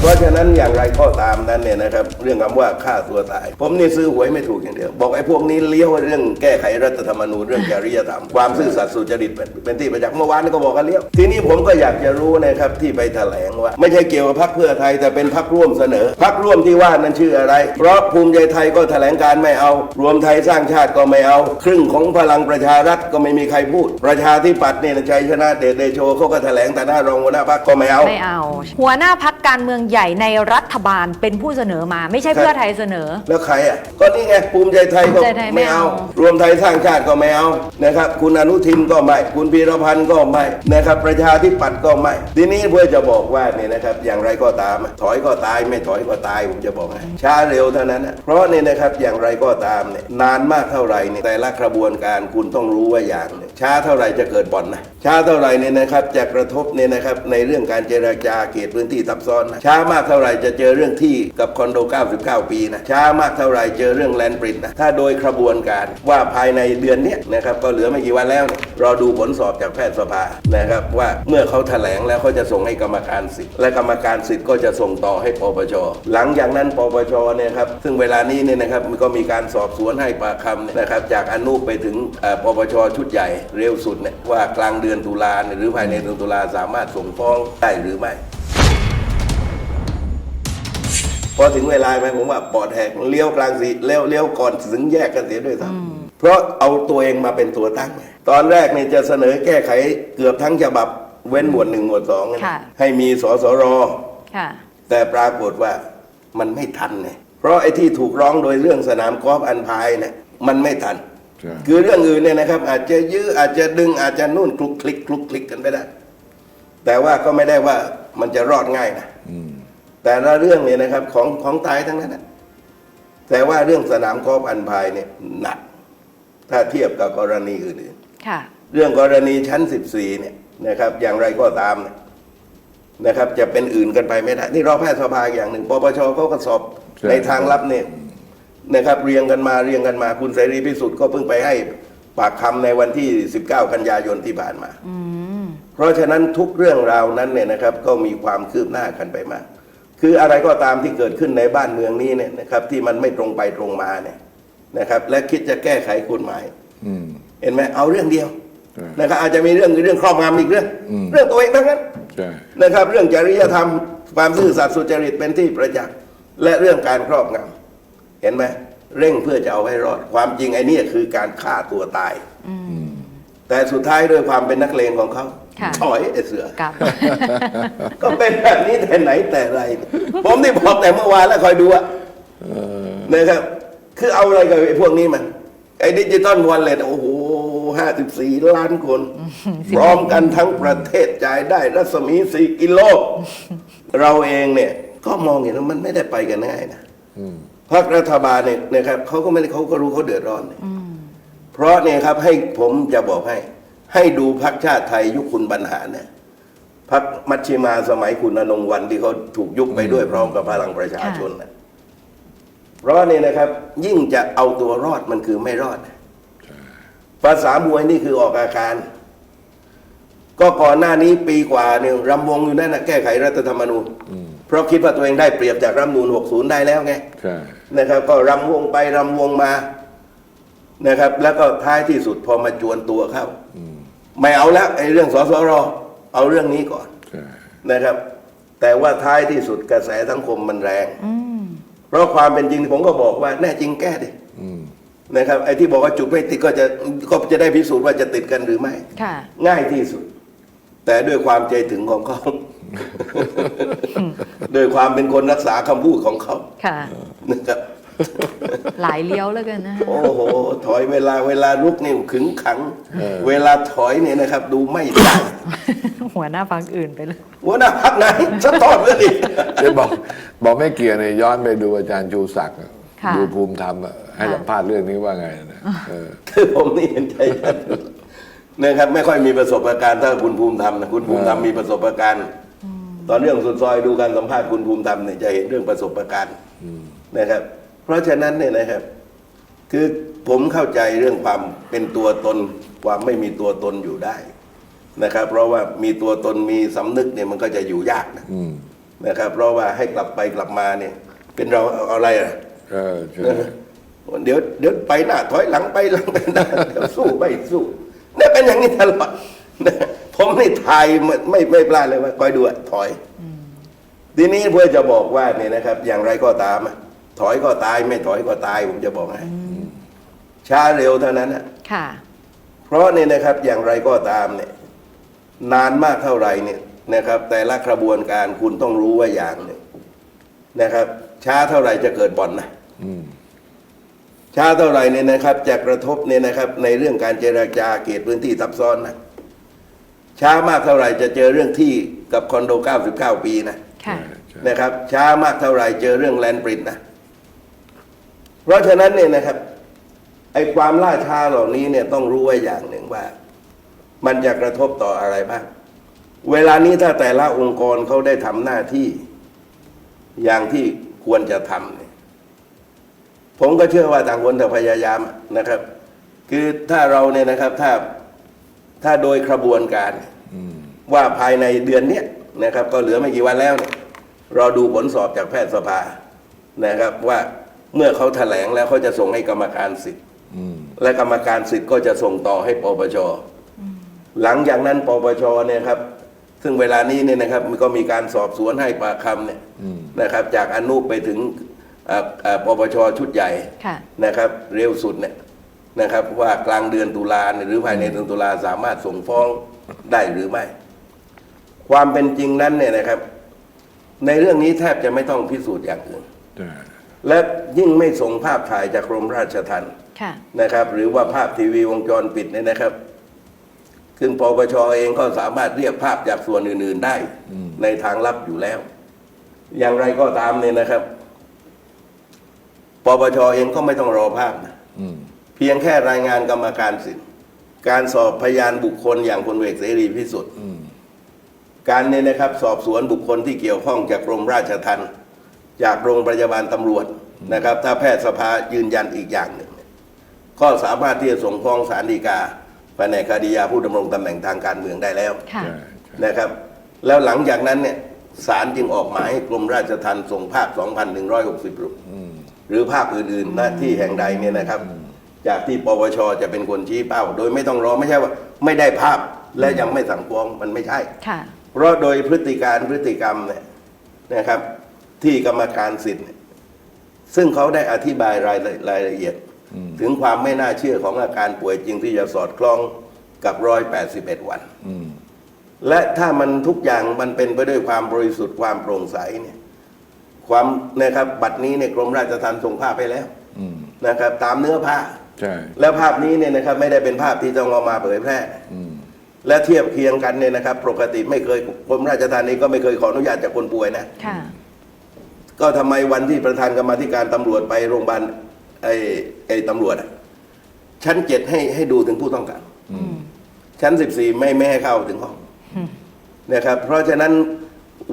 เพราะฉะนั้นอย่างไรก็ตามนั้นเนี่ยนะครับเรื่องคำว่าฆ่าตัวตาย ผมนี่ซื้อหวยไม่ถูกอย่างเดียว บอกไอ้พวกนี้เลี้ยวเรื่องแก้ไขรัฐธรรมนูญเรื่องจริยธรรมความซื่อสัตย์สุจริตเป็นเป็นที่ประจักษ์เมื่อวานนก็บอกกันเลี้ยว ทีนี้ผมก็อยากจะรู้นะครับที่ไปแถลงว่า ไม่ใช่เกี่ยวกับพรรคเพื่อไทยแต่เป็นพรรคร่วมเสนอพรรคร่วมที่ว่านั้นชื่ออะไร เพราะภูมิใจไทยก็แถลงการไม่เอา รวมไทยสร้างชาติก็ไม่เอา ครึ่งของพลังประชารัฐก็ไม่มีใครพูด ประชาธิปัตย์เนี่ยชัยชนะเดชเดโชเขาก็แถลงแต่หน้ารองหัวหน้าพรรคก็ไม่เอาไม่เอา หัวหน้าพักการเมืองใหญ่ในรัฐบาลเป็นผู้เสนอมา ไม่ใช่เพื่อไทยเสนอ แล้วใครอะ ก็นี่ไงภูมิใจไทยก็ภูมิใจไทยไม่ไม่เอา เอา รวมไทยสร้างชาติก็ไม่เอานะครับ คุณอนุทินก็ไม่ คุณพีรพันธ์ก็ไม่นะครับ ประชาธิปัตย์ก็ไม่ ทีนี้เพื่อจะบอกว่าเนี่ยนะครับ อย่างไรก็ตามอะถอยก็ตายไม่ถอยก็ตายผมจะบอกให้ช้าเร็วเท่านั้นนะเพราะเนี่ยนะครับอย่างไรก็ตามเนี่ยนานมากเท่าไหร่เนี่ยแต่ละกระบวนการคุณต้องรู้ว่าอย่างเนี่ย ช้าเท่าไหร่จะเกิดบ่อนนะช้าเท่าไหร่เนี่ยนะครับจะกระทบเนี่ยนะครับในเรื่องการเจรจาเขตพื้นที่ซับซ้อนนะช้ามากเท่าไหร่จะเจอเรื่องที่กับคอนโด 99 ปีนะช้ามากเท่าไหร่เจอเรื่องแลนด์บริดนะถ้าโดยกระบวนการว่าภายในเดือนนี้นะครับก็เหลือไม่กี่วันแล้วเนี่ยรอดูผลสอบจากแพทยสภานะครับว่าเมื่อเขาแถลงแล้วเขาจะส่งให้กรรมการสิทธิ์และกรรมการสิทธิ์ก็จะส่งต่อให้ปปชหลังจากนั้นปปชเนี่ยครับซึ่งเวลานี้เนี่ยนะครับมันก็มีการสอบสวนให้ปากคำนะครับจากอนุไปถึงปปชชุดใหญ่เร็วสุดเนี่ยว่ากลางเดือนตุลาเนี่ยหรือภายในเดือนตุลาสามารถส่งฟ้องได้หรือไม่พอถึงเวลาไหมผมว่าปอดแหกเลี้ยวกลางสีเลี้ยวเลี้ยวก่อนถึงแยกกันเสียด้วยซ้ำเพราะเอาตัวเองมาเป็นตัวตั้งไงตอนแรกเนี่ยจะเสนอแก้ไขเกือบทั้งฉบับเว้นหมวดหนึ่งหมวดสองนะค่ะให้มีสสรค่ะแต่ปรากฏว่ามันไม่ทันไงเพราะไอ้ที่ถูกร้องโดยเรื่องสนามกอล์ฟอันพายเนี่ยมันไม่ทันใช่ คือเรื่องอื่นเนี่ยนะครับ อาจจะยื้ออาจจะดึงอาจจะนู่นคลุกคลิกคลุกคลิกกันไปได้ แต่ว่าก็ไม่ได้ว่ามันจะรอดง่ายนะอืมแต่ละเรื่องเนี่ยนะครับของของตายทั้งนั้นนะแต่ว่าเรื่องสนามกอล์ฟอันพายเนี่ยหนัก ถ้าเทียบกับกรณีอื่นค่ะๆเรื่องกรณีชั้น 14 เนี่ยนะครับ อย่างไรก็ตามเนี่ยนะครับ จะเป็นอื่นกันไปไม่ได้ นี่รอแพทยสภาอย่างหนึ่งปปชเขาก็สอบในทางลับเนี่ย นะครับเรียงกันมาเรียงกันมาคุณเสรีพิสุทธิ์ก็เพิ่งไปให้ปากคำในวันที่ 19 กันยายนที่ผ่านมาอืมเพราะฉะนั้นทุกเรื่องราวนั้นเนี่ยนะครับก็มีความคืบหน้ากันไปมาก คืออะไรก็ตามที่เกิดขึ้นในบ้านเมืองนี้เนี่ยนะครับที่มันไม่ตรงไปตรงมาเนี่ยนะครับ และคิดจะแก้ไขกฎหมายอืมเห็นไหมเอาเรื่องเดียวใช่นะครับอาจจะมีเรื่องเรื่องครอบงำอีกเรื่องอืมเรื่องตัวเองทั้งนั้นใช่นะครับ เรื่องจริยธรรมความซื่อสัตย์สุจริตเป็นที่ประจักษ์และเรื่องการครอบงำ เห็นไหมเร่งเพื่อจะเอาให้รอด ความจริงไอ้เนี่ยคือการฆ่าตัวตายอืมแต่สุดท้ายด้วยความเป็นนักเลงของเขาค่ะถอยไอ้เสือกับ ก็เป็นแบบนี้แต่ไหนแต่ไร ผมที่บอกแต่เมื่อวานแล้วคอยดูอะเออนะครับ คือเอาอะไรกับไอ้พวกนี้มัน ไอ้ดิจิตอลวอลเล็ตโอ้โหห้าสิบสี่ล้านคน พร้อมกันทั้งประเทศจ่ายได้รัศมีสี่กิโล เราเองเนี่ย ก็มองเห็นว่ามันไม่ได้ไปกันง่ายนะอืม พรรครัฐบาลเนี่ยนะครับเขาก็ไม่ได้เขาก็รู้เขาเดือดร้อนเนี่ยเพราะเนี่ยครับให้ผมจะบอกให้ ให้ดูพรรคชาติไทยยุคคุณบรรหารเนี่ยพรรคมัชชิมาสมัยคุณอนงค์วันที่เขาถูกยุบไปด้วยพร้อมกับพลังประชาชนนะเพราะเนี่ยนะครับ ยิ่งจะเอาตัวรอดมันคือไม่รอด ภาษามวยนี่คือออกอาการ ก็ก่อนหน้านี้ปีกว่าเนี่ยรำวงอยู่นั่นนะแก้ไขรัฐธรรมนูญอืม เพราะคิดว่าตัวเองได้เปรียบจากรัฐธรรมนูญ60 ได้แล้วไงใช่นะครับ ก็รำวงไปรำวงมานะครับ แล้วก็ท้ายที่สุดพอมาจวนตัวเข้าอืมไม่เอาแล้วไอ้เรื่องสสรเอาเรื่องนี้ก่อนใช่นะครับ แต่ว่าท้ายที่สุดกระแสสังคมมันแรงอืมเพราะความเป็นจริงผมก็บอกว่าแน่จริงแก้ดิอืมนะครับไอ้ที่บอกว่าจุดไม่ติดก็จะก็จะได้พิสูจน์ว่าจะติดกันหรือไม่ค่ะง่ายที่สุด แต่ด้วยความใจถึงของเขา ด้วยความเป็นคนรักษาคำพูดของเขาค่ะ นะครับ หลายเลี้ยวแล้วกันนะฮะ โอ้โห ถอยเวลาเวลาลุกนี่ขึงขัง เวลาถอยเนี่ยนะครับ ดูไม่ได้หัวหน้าพักอื่นไปเลย หัวหน้าพักไหนสะทอดเพื่อนอีกเดี๋ยวบอกบอกไม่เกี่ยวเนี่ยย้อนไปดูอาจารย์ชูศักดิ์อะค่ะ ดูภูมิธรรมอะให้ค่ะสัมภาษณ์เรื่องนี้ว่าไงนะเออ คือผมนี่เห็นใจท่านนะครับ ไม่ค่อยมีประสบการณ์ถ้าคุณภูมิธรรมนะคุณภูมิธรรมมีประสบการณ์ ตอนเรื่องสุดซอยดูการสัมภาษณ์คุณภูมิธรรมเนี่ยจะเห็นเรื่องประสบการณ์นะครับ เพราะฉะนั้นเนี่ยนะครับ คือผมเข้าใจเรื่องความเป็นตัวตน ความไม่มีตัวตนอยู่ได้นะครับ เพราะว่ามีตัวตนมีสำนึกเนี่ยมันก็จะอยู่ยากนะอืมนะครับ เพราะว่าให้กลับไปกลับมาเนี่ย เป็นเราเอาอะไรอะเออใช่นะเดี๋ยวเดี๋ยวไปหน้าถอยหลังไปหลังไปหน้าเดี๋ยวสู้ไม่สู้เนี่ยเป็นอย่างนี้ตลอดนะ ผมนี่ทายไม่ไม่ไม่พลาดเลยว่าคอยดูอะถอย ทีนี้เพื่อจะบอกว่าเนี่ยนะครับ อย่างไรก็ตามอะถอยก็ตายไม่ถอยก็ตายผมจะบอกให้ช้าเร็วเท่านั้นนะค่ะ เพราะเนี่ยนะครับอย่างไรก็ตามเนี่ย นานมากเท่าไหร่เนี่ยนะครับ แต่ละกระบวนการคุณต้องรู้ว่าอย่างหนึ่งนะครับ ช้าเท่าไหร่จะเกิดบ่อนนะอืมช้าเท่าไหร่เนี่ยนะครับ จะกระทบเนี่ยนะครับ ในเรื่องการเจราจาเขตพื้นที่ซับซ้อนนะ ช้ามากเท่าไหร่จะเจอเรื่องที่กับคอนโด 99 ปีนะค่ะใช่นะครับ ช้ามากเท่าไหร่เจอเรื่องแลนด์ปรินนะ เพราะฉะนั้นเนี่ยนะครับไอ้ความล่าช้าเหล่านี้เนี่ยต้องรู้ไว้อย่างหนึ่งว่า มันจะกระทบต่ออะไรบ้าง เวลานี้ถ้าแต่ละองค์กรเขาได้ทำหน้าที่ อย่างที่ควรจะทำเนี่ยผมก็เชื่อว่าต่างคนต่างพยายามนะครับ คือถ้าเราเนี่ยนะครับถ้า ถ้าโดยกระบวนการอืมว่าภายในเดือนเนี้ยนะครับ ก็เหลือไม่กี่วันแล้วเนี่ยรอดูผลสอบจากแพทยสภานะครับ ว่าเมื่อเขาแถลงแล้วเขาจะส่งให้กรรมการสิทธิ์อืมและกรรมการสิทธิ์ก็จะส่งต่อให้ปปชหลังจากนั้นปปชเนี่ยครับ ซึ่งเวลานี้เนี่ยนะครับมันก็มีการสอบสวนให้ปากคำเนี่ยอืมนะครับ จากอนุไปถึงเอ่อเอ่อปปชชุดใหญ่ค่ะนะครับ เร็วสุดเนี่ย นะครับว่ากลางเดือนตุลาเนี่ยหรือภายในเดือนตุลาสามารถส่งฟ้องได้หรือไม่ ความเป็นจริงนั้นเนี่ยนะครับ ในเรื่องนี้แทบจะไม่ต้องพิสูจน์อย่างอื่นใช่และยิ่งไม่ส่งภาพถ่ายจากกรมราชทัณฑ์ค่ะนะครับ หรือว่าภาพทีวีวงจรปิดเนี่ยนะครับ ซึ่งปปชเองก็สามารถเรียกภาพจากส่วนอื่น ๆได้ในทางลับอยู่แล้ว อย่างไรก็ตามเนี่ยนะครับปปชเองก็ไม่ต้องรอภาพนะอืม เพียงแค่รายงานกรรมการสิทธิ์การสอบพยานบุคคลอย่างพลเอกเสรีพิสุทธิ์อืมการเนี่ยนะครับ สอบสวนบุคคลที่เกี่ยวข้องจากกรมราชทัณฑ์จากโรงพยาบาลตำรวจนะครับ ถ้าแพทยสภายืนยันอีกอย่างหนึ่งก็สามารถที่จะส่งฟ้องศาลฎีกาแผนกคดียาผู้ดำรงตำแหน่งทางการเมืองได้แล้วค่ะใช่ใช่นะครับ แล้วหลังจากนั้นเนี่ยศาลจึงออกหมายให้กรมราชทัณฑ์ส่งภาพ 2,160รูปอืมหรือภาพอื่นๆหน้าที่แห่งใดเนี่ยนะครับ จากที่ปปชจะเป็นคนชี้เป้า โดยไม่ต้องรอไม่ใช่ว่า ไม่ได้ภาพและยังไม่สั่งฟ้องมันไม่ใช่ค่ะเพราะโดยพฤติการพฤติกรรมเนี่ยนะครับ ที่กรรมการสิทธิ์เนี่ยซึ่งเขาได้อธิบายรายละรายละเอียด ถึงความไม่น่าเชื่อของอาการป่วยจริงที่จะสอดคล้องกับร้อยแปดสิบเอ็ดวันอืมและถ้ามันทุกอย่างมันเป็นไปด้วยความบริสุทธิ์ความโปร่งใสเนี่ย ความนะครับ บัตรนี้เนี่ยกรมราชทัณฑ์ส่งภาพไปแล้วอืมนะครับ ตามเนื้อผ้า ใช่แล้วภาพนี้เนี่ยนะครับไม่ได้เป็นภาพที่ต้องเอามาเผยแพร่ อืม และเทียบเคียงกันเนี่ยนะครับ ปกติไม่เคยกรมราชทัณฑ์นี้ก็ไม่เคยขออนุญาตจากคนป่วยนะ ค่ะ ก็ทำไมวันที่ประธานกรรมาธิการตำรวจไปโรงพยาบาลไอ้ไอ้ตำรวจอะชั้นเจ็ดให้ให้ดูถึงผู้ต้องการชั้นสิบสี่ไม่ไม่ให้เข้าถึงห้องนะครับ เพราะฉะนั้น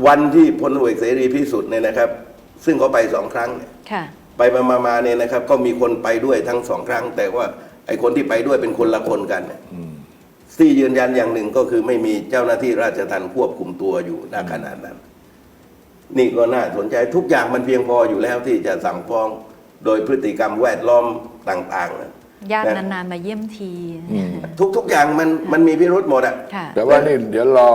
วันที่พลตำรวจเอกเสรีพิสุทธิ์เนี่ยนะครับ ซึ่งเขาไปสองครั้งเนี่ย ค่ะ ไปมามามาเนี่ยนะครับ ก็มีคนไปด้วยทั้งสองครั้ง แต่ว่าไอ้คนที่ไปด้วยเป็นคนละคนกันเนี่ยอืมที่ยืนยันอย่างหนึ่งก็คือไม่มีเจ้าหน้าที่ราชทัณฑ์ควบคุมตัวอยู่ณขณะนั้น นี่ก็น่าสนใจทุกอย่างมันเพียงพออยู่แล้วที่จะสั่งฟ้องโดยพฤติกรรมแวดล้อมต่างๆนะญาตินะนานๆมาเยี่ยมทีอืมทุกทุกอย่างมันมันมีพิรุษหมดอะค่ะแต่ว่านี่เดี๋ยวรอ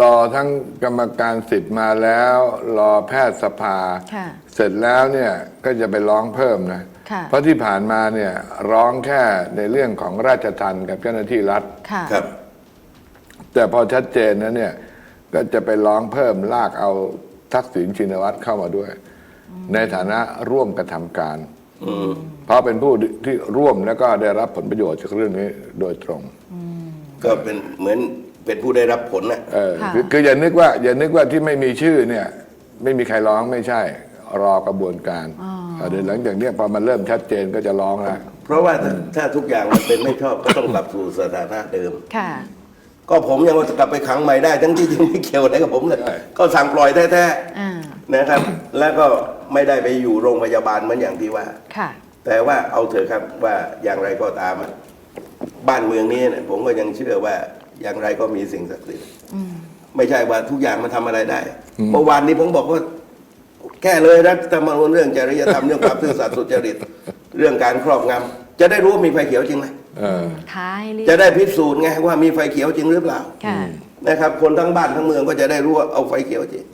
รอทั้งกรรมการสิทธิ์มาแล้ว รอแพทยสภาค่ะ เสร็จแล้วเนี่ยก็จะไปร้องเพิ่มนะ ค่ะ เพราะที่ผ่านมาเนี่ยร้องแค่ในเรื่องของราชทัณฑ์กับเจ้าหน้าที่รัฐ ค่ะ ครับ แต่พอชัดเจนนะเนี่ยก็จะไปร้องเพิ่มลากเอาทักษิณชินวัตรเข้ามาด้วย ในฐานะร่วมกระทำการอืมเพราะเป็นผู้ที่ร่วมแล้วก็ได้รับผลประโยชน์จากเรื่องนี้โดยตรง ก็เป็นเหมือนเป็นผู้ได้รับผลนะ เออค่ะ คือคืออย่านึกว่าอย่านึกว่าที่ไม่มีชื่อเนี่ย ไม่มีใครร้องไม่ใช่ รอกระบวนการเดี๋ยวหลังจากเนี้ยพอมันเริ่มชัดเจนก็จะร้องแล้วเพราะว่าถ้าถ้าทุกอย่างมันเป็นไม่ชอบก็ต้องกลับสู่สถานะเดิม ค่ะ ก็ผมยังว่าจะกลับไปขังใหม่ได้ ทั้งที่จริงไม่เกี่ยวอะไรกับผมเลยใช่ก็สั่งปล่อยแท้อ่า ๆนะครับ แล้วก็ไม่ได้ไปอยู่โรงพยาบาลเหมือนอย่างที่ว่า ค่ะ แต่ว่าเอาเถอะครับว่าอย่างไรก็ตามอะบ้านเมืองนี้เนี่ยผมก็ยังเชื่อว่าอย่างไรก็มีสิ่งศักดิ์สิทธิ์ไม่ใช่ว่าทุกอย่างมันทำอะไรได้ เมื่อวานนี้ผมบอกว่า แก้เลยรัฐธรรมนูญเรื่องจริยธรรมเรื่องความซื่อสัตย์สุจริตเรื่องการครอบงำจะได้รู้ว่ามีไฟเขียวจริงไหมเออท้ายรีบจะได้พิสูจน์ไงว่ามีไฟเขียวจริงหรือเปล่าค่ะนะครับ คนทั้งบ้านทั้งเมืองก็จะได้รู้ว่าเอาไฟเขียวจริง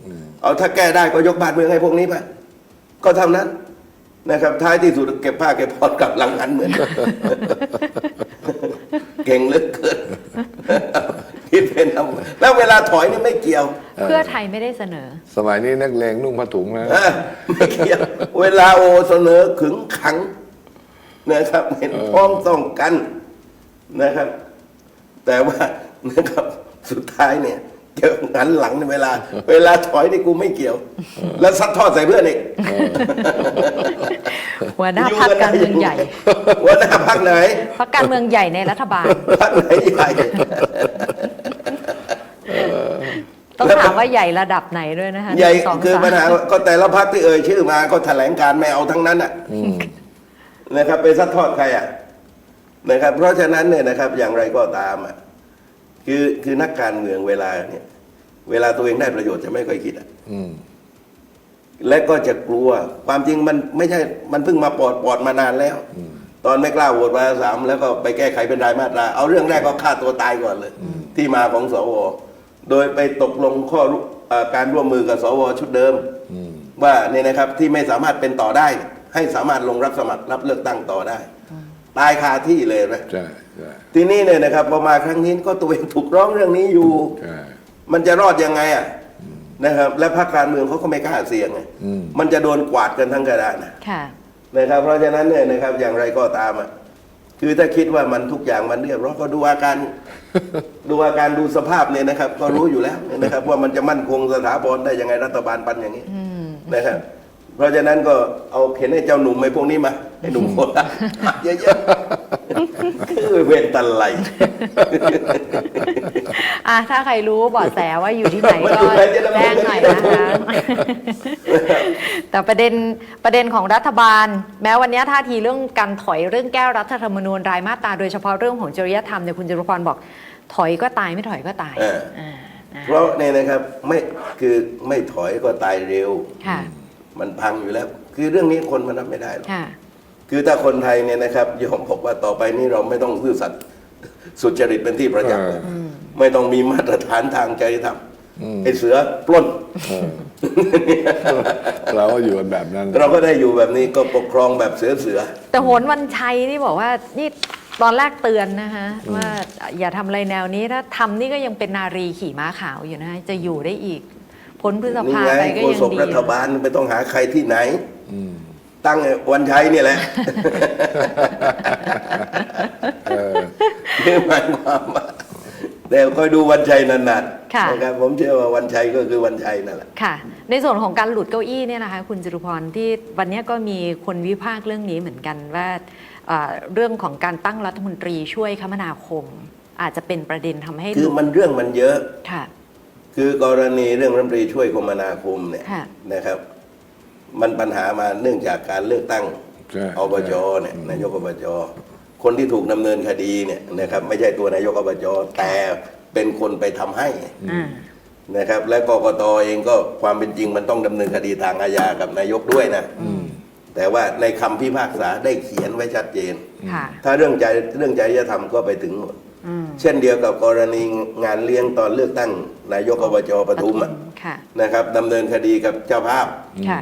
เอาถ้าแก้ได้ก็ยกบ้านเมืองให้พวกนี้ไปก็เท่านั้นนะครับ ท้ายที่สุดเก็บผ้าเก็บผ่อนกลับหลังหันเหมือนกันเก่งเหลือเกิน คิดเป็นเอาแล้วเวลาถอยนี่ไม่เกี่ยวเพื่อไทยไม่ได้เสนอ สมัยนี้นักเลงนุ่งผ้าถุงนะเออไม่เกี่ยว เวลาโอเสนอขึงขังนะครับ เห็นพ้องต้องกันนะครับ แต่ว่านะครับสุดท้ายเนี่ยเจอหันหลังในเวลา เวลาถอยนี่กูไม่เกี่ยว แล้วซัดทอดใส่เพื่อนอีกหัวหน้าพักการเมืองใหญ่ หัวหน้าพักไหนพักการเมืองใหญ่ในรัฐบาลพักไหนใหญ่ ต้องถามว่าใหญ่ระดับไหนด้วยนะคะใหญ่นึ่งสงคือสมปัญหาก็แต่ละพักที่เอ่ยชื่อมาก็แถลงการไม่เอาทั้งนั้นอะนะครับไปซัดทอดใครอะนะครับ เพราะฉะนั้นเนี่ยนะครับ อย่างไรก็ตามอะคือคือนักการเมืองเวลาเนี่ย เวลาตัวเองได้ประโยชน์จะไม่ค่อยคิดอะอืมและก็จะกลัวความจริงมันไม่ใช่ มันเพิ่งมาปอดปอดมานานแล้วตอนไม่กล้าโหวตวาระสามแล้วก็ไปแก้ไขเป็นรายมาตรา เอาเรื่องแรกก็ฆ่าตัวตายก่อนเลย ที่มาของสว โดยไปตกลงข้อร่วเอ่อการร่วมมือกับสวชุดเดิมว่าเนี่ยนะครับที่ไม่สามารถเป็นต่อได้ ให้สามารถลงรับสมัครรับเลือกตั้งต่อได้ ตายคาที่เลยนะใช่ใช่ทีนี้เนี่ยนะครับพอมาครั้งนี้ก็ตัวเองถูกร้องเรื่องนี้อยู่ใช่มันจะรอดยังไงอะนะครับ และพรรคการเมืองเขาก็ไม่กล้าเสี่ยงไงมันจะโดนกวาดกันทั้งกระดานนะค่ะนะครับ เพราะฉะนั้นเนี่ยนะครับอย่างไรก็ตามอะ คือถ้าคิดว่ามันทุกอย่างมันเรียบร้อยก็ดูอาการ ดูอาการดูสภาพเนี่ยนะครับ ก็รู้อยู่แล้วนะครับ ว่ามันจะมั่นคงสถาบันได้ยังไงรัฐบาลปันอย่างนี้นะครับ เพราะฉะนั้นก็เอาเข็นให้เจ้าหนุ่มไอ้พวกนี้มาไอ้หนุ่มโคราชมาเยอะๆคือเวรตันไหล อะถ้าใครรู้เบาะแสว่าอยู่ที่ไหนว่าก็อยู่ไหนจะได้แจ้งหน่อยนะคะแต่ประเด็นประเด็นของรัฐบาล แม้วันนี้ท่าทีเรื่องการถอยเรื่องแก้รัฐธรรมนูญรายมาตราโดยเฉพาะเรื่องของจริยธรรมเนี่ยคุณจรุพรบอก ถอยก็ตายไม่ถอยก็ตายเอออ่านะเพราะเนี่ยนะครับไม่คือไม่ถอยก็ตายเร็วค่ะมันพังอยู่แล้ว คือเรื่องนี้คนมันรับไม่ได้หรอกค่ะคือถ้าคนไทยเนี่ยนะครับยอมบอกว่าต่อไปนี้เราไม่ต้องซื่อสัตย์สุจริตเป็นที่ประจักษ์เลย ไม่ต้องมีมาตรฐานทางจริยธรรมไอ้เสือปล้นเราก็อยู่กันแบบนั้น เราก็ได้อยู่แบบนี้ก็ปกครองแบบเสือเสือ แต่โหนวันชัยนี่บอกว่านี่ตอนแรกเตือนนะคะว่าอย่าทำอะไรแนวนี้ถ้าทำนี่ก็ยังเป็นนารีขี่ม้าขาวอยู่นะจะอยู่ได้อีก พ้นพฤษนี่ภาไงไปก็โฆยังษกดีรัฐบาลไม่ต้องหาใครที่ไหนตั้งไอ้วันชัยเนี่ยแหละนี่หมายความว่า แต่คอยดูวันชัยนานค่ะ ๆนะครับผมเชื่อว่าวันชัยก็คือวันชัยนั่นแหละ ค่ะ ในส่วนของการหลุดเก้าอี้เนี่ยนะคะ คุณจรุพรที่วันนี้ก็มีคนวิพากษ์เรื่องนี้เหมือนกันว่าเอ่อเรื่องของการตั้งรัฐมนตรีช่วยคมนาคม อาจจะเป็นประเด็นทำให้หคือลุดมันเรื่องมันเยอะ ค่ะ คือกรณีเรื่องรัฐมนตรีช่วยคมนาคมเนี่ยค่ะ นะครับ มันปัญหามาเนื่องจากการเลือกตั้งใช่อบจเนี่ยนายกอบจ คนที่ถูกดำเนินคดีเนี่ยนะครับไม่ใช่ตัวนายกอบจแต่เป็นคนไปทำให้อ่า นะครับ และกกตเองก็ความเป็นจริงมันต้องดำเนินคดีทางอาญากับนายกด้วยนะแต่ว่าในคำพิพากษาได้เขียนไว้ชัดเจน ค่ะ ถ้าเรื่องใจเรื่องจริยธรรมก็ไปถึงหมด อืมเช่นเดียวกับกรณีงานเลี้ยงตอนเลือกตั้งนายกอบจปทุมอะค่ะ นะครับดำเนินคดีกับเจ้าภาพ ค่ะ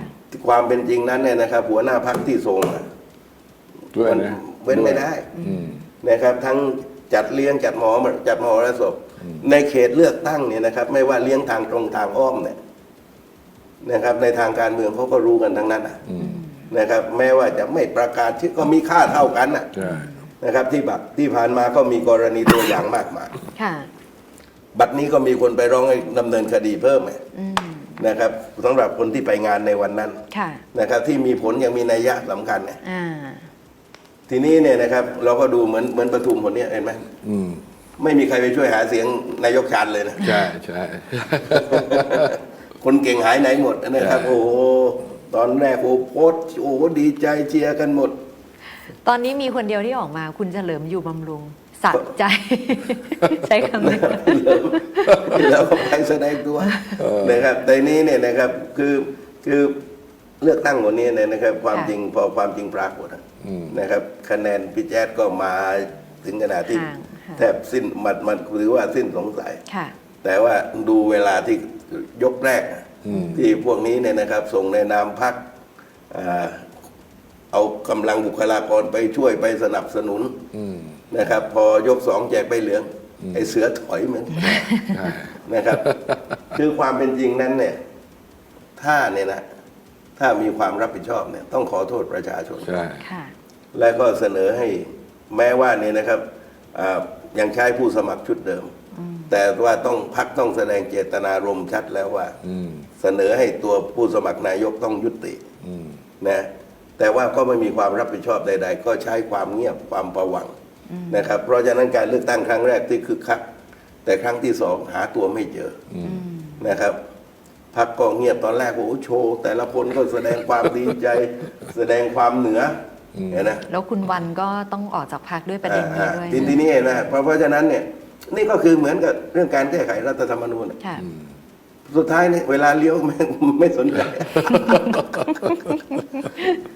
ความเป็นจริงนั้นเนี่ยนะครับ หัวหน้าพักที่ส่งอะด้วยมันนะ เว้นไม่ได้อืม นะครับ ทั้งจัดเลี้ยงจัดหมอจัดมหรสพในเขตเลือกตั้งเนี่ยนะครับ ไม่ว่าเลี้ยงทางตรงทางอ้อมเนี่ยนะครับ ในทางการเมืองเขาก็รู้กันทั้งนั้นนะนะครับ แม้ว่าจะไม่ประกาศชื่อก็มีค่าเท่ากันนะใช่ นะครับที่บักที่ผ่านมาก็มีกรณีตัวอย่างมากมาย ค่ะ บัดนี้ก็มีคนไปร้องให้ดำเนินคดีเพิ่มไงอืม นะครับสำหรับคนที่ไปงานในวันนั้นค่ะ นะครับที่มีผลยังมีนัยยะสำคัญไงอ่า ทีนี้เนี่ยนะครับ เราก็ดูเหมือนเหมือนประทุมคนเนี้ยเห็นไหมอืมไม่มีใครไปช่วยหาเสียงนายกชาญเลยนะ ใช่ใช่ คนเก่งหายไหนหมดนะครับใช่โอ้โหตอนแรกโอ้โพสต์โอ้โหดีใจเชียร์กันหมด ตอนนี้มีคนเดียวที่ออกมา คุณเฉลิมอยู่บำรุงสะใจ ใช้คำนี้แล้วก็ไปแสดงตัวนะครับแต่นี้เนี่ยนะครับคือคือ เลือกตั้งวันนี้เนี่ยนะครับ ความค่ะจริงพอความจริงปรากฏอะนะครับ คะแนนพี่แจ๊ดก็มาถึงขนาดที่ห่างค่ะแทบสิ้นมันมันถือว่าสิ้นสงสัยค่ะแต่ว่าดูเวลาที่ยกแรกอะที่พวกนี้เนี่ยนะครับ ส่งในนามพักเอากำลังบุคลากรไปช่วยไปสนับสนุนนะครับ พอยกสองแจกใบเหลืองไอ้เสือถอยเหมือนกันใช่นะครับ คือความเป็นจริงนั้นเนี่ย ถ้าเนี่ยนะ ถ้ามีความรับผิดชอบเนี่ยต้องขอโทษประชาชน ใช่ ค่ะ และก็เสนอให้แม้ว่าเนี่ยนะครับอ่ายังใช้ผู้สมัครชุดเดิม แต่ว่าต้องพักต้องแสดงเจตนารมณ์ชัดแล้วว่า อืม เสนอให้ตัวผู้สมัครนายกต้องยุติอืม นะแต่ว่าก็ไม่มีความรับผิดชอบใด ๆ ก็ใช้ความเงียบความประวังนะครับ เพราะฉะนั้นการเลือกตั้งครั้งแรกที่คึกคัก แต่ครั้งที่สองหาตัวไม่เจออนะครับ พักก็เงียบตอนแรกโอ้โหโชว์แต่ละคนก็แสดงความดีใจ แสดงความเหนืออเห็นนะแล้วคุณวันก็ต้องออกจากพักด้วยประเด็นนี้ด้วยทีทีนี้นะเพราะเพราะฉะนั้นเนี่ย นี่ก็คือเหมือนกับเรื่องการแก้ไขรัฐธรรมนูญน่ะค่ะสุดท้ายเนี่ยเวลาเลี้ยวไม่ไม่สนใจ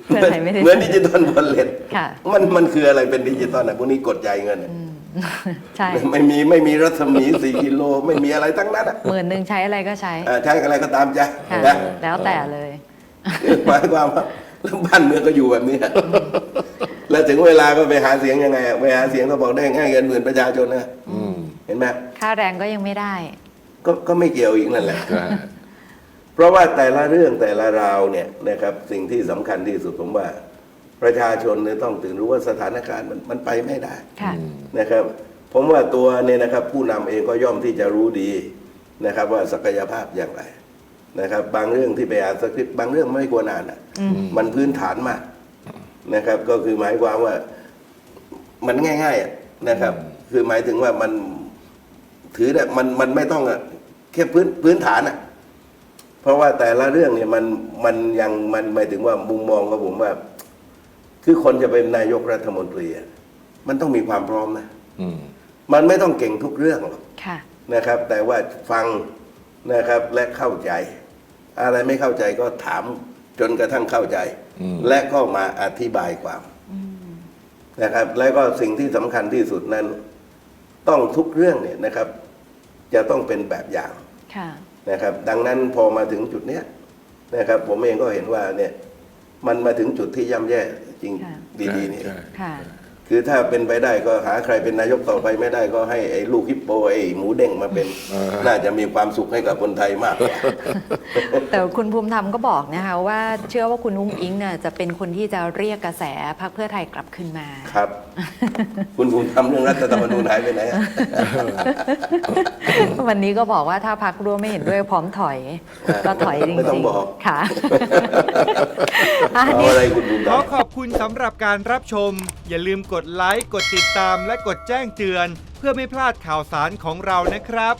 เพื่อไทยไม่ได้เหมือนดิจิตอลวอลเล็ตค่ะมันมันคืออะไรเป็นดิจิตอลอะพวกนี้กดจ่ายเงินอะ ใช่ไม่มีไม่มีรัศมีสี่กิโลไม่มีอะไรทั้งนั้นอะหมื่นหนึ่งใช้อะไรก็ใช้อ่าใช้อะไรก็ตามใจค่ะนะแล้วแต่เลยหมายความว่าแล้วบ้านเมืองก็อยู่แบบนี้อะแล้วถึงเวลาก็ไปหาเสียงยังไงอะไปหาเสียงก็บอกได้ง่ายเงินหมื่นประชาชนนะอืมเห็นไหมค่าแรงก็ยังไม่ได้ ก็ก็ไม่เกี่ยวอีกนั่นแหละใช่เพราะว่าแต่ละเรื่องแต่ละราวเนี่ยนะครับสิ่งที่สำคัญที่สุดผมว่า ประชาชนเนี่ยต้องตื่นรู้ว่าสถานการณ์มันมันไปไม่ได้ค่ะนะครับผมว่าตัวเนี่ยนะครับผู้นำเองก็ย่อมที่จะรู้ดีนะครับ ว่าศักยภาพอย่างไรนะครับ บางเรื่องที่ไปอ่านสคริปต์บางเรื่องไม่ควรอ่านอะมันพื้นฐานมากนะครับ ก็คือหมายความว่ามันง่ายๆอะนะครับ คือหมายถึงว่ามันถือได้มันมันไม่ต้องอะแค่พื้นพื้นฐานอะเพราะว่าแต่ละเรื่องเนี่ยมันมันยังมันหมายถึงว่ามุมมองของผมว่า คือคนจะเป็นนายกรัฐมนตรีอะมันต้องมีความพร้อมนะอืมมันไม่ต้องเก่งทุกเรื่องหรอกค่ะนะครับ แต่ว่าฟังนะครับและเข้าใจ อะไรไม่เข้าใจก็ถามจนกระทั่งเข้าใจ และก็มาอธิบายความนะครับ และก็สิ่งที่สำคัญที่สุดนั้น ต้องทุกเรื่องเนี่ยนะครับ จะต้องเป็นแบบอย่างค่ะนะครับ ดังนั้นพอมาถึงจุดเนี้ยนะครับ ผมเองก็เห็นว่าเนี่ย มันมาถึงจุดที่ย่ำแย่ จริงค่ะดีๆนี่ใช่ค่ะ คือถ้าเป็นไปได้ก็หาใครเป็นนายกต่อไปไม่ได้ก็ให้ไอ้ลูกฮิปโปไอ้หมูเด้งมาเป็น น่าจะมีความสุขให้กับคนไทยมากกว่า แต่คุณภูมิธรรมก็บอกนะคะว่าเชื่อว่าคุณอุ้งอิงเนี่ยจะเป็นคนที่จะเรียกกระแสพรรคเพื่อไทยกลับคืนมา ครับ คุณภูมิทำเรื่องรัฐธรรมนูญหายไปไหนอะ วันนี้ก็บอกว่าถ้าพักร่วมไม่เห็นด้วยพร้อมถอย ก็ถอยจริงๆไม่ต้องบอก ค่ะอะเอานี่ อะไรคุณภูมิขอทำขอบคุณสำหรับการรับชม อย่าลืมกดไลค์ กดติดตามและกดแจ้งเตือน เพื่อไม่พลาดข่าวสารของเรานะครับ